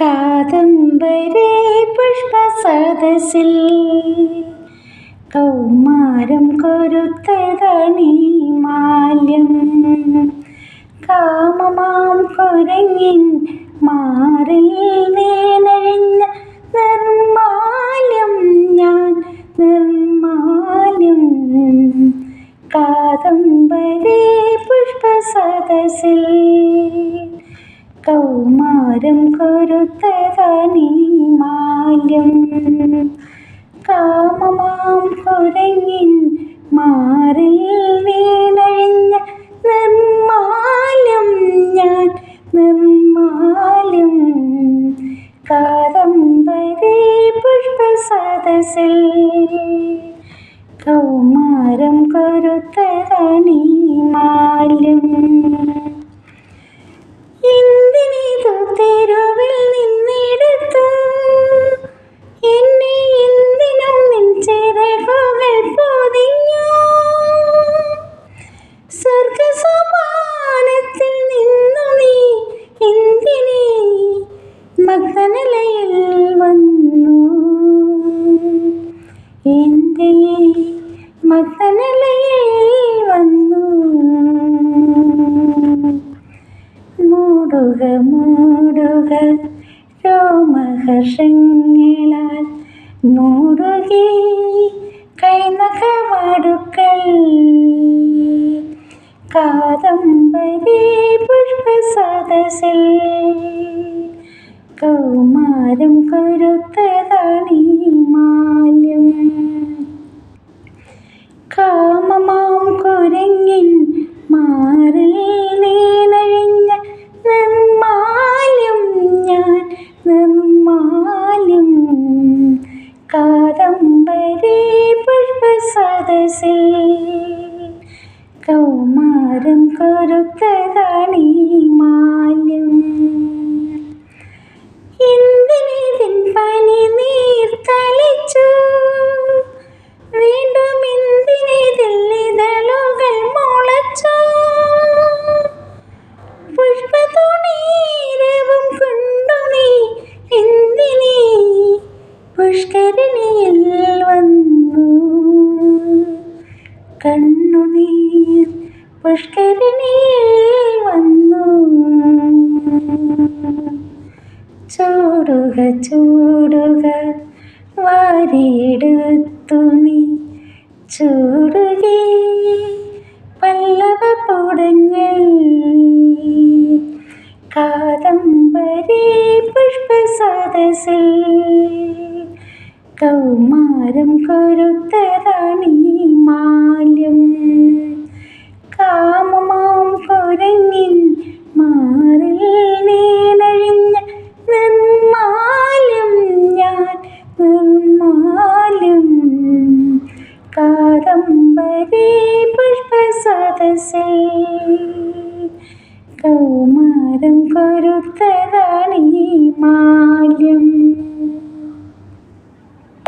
കാദംബരി പുഷ്പസദസിൽ കൗമാരം കൊരുത്തതണി മാല്യം. കാമമാം കുരങ്ങിൻ മാറിൽ വീണഴിഞ്ഞ നിർമാല്യം ഞാൻ നിർമാല്യം. കാദംബരി പുഷ്പസദസിൽ കൗമാരം കൊരുത്തതണി മാല്യം കാമമാം കുരങ്ങിൻ മാറിൽ വീണഴിഞ്ഞ നിർമാല്യം ഞാൻ നിർമാല്യം കാദംബരി പുഷ്പസദസിൽ കൗമാരം കൊരുത്തതണി എന്തേ മഗ്നലയിൽ വന്നു. മൂടുക മൂടുക രോമഹർഷങ്ങളാൽ മൂടുകി കൈനഖമാടുക്കൾ കാദംബരി പുഷ്പസദസിൽ കൗമാരം കൊരുത്തതണി പുഷ്പസദസിൽ കൗമാരം കൊരുത്തതണി മാല്യം എന്തിനിതിൻ ചൂടുക വാരിയെടുത്തു നീ. ചൂടുകേ പല്ലവ പുടങ്ങൾ കാദംബരി പുഷ്പസദസിൽ കൗമാരം കൊരുത്തതണി മാല്യം കാദംബരി പുഷ്പസദസിൽ കൗമാരം കൊരുത്തതണി മാല്യം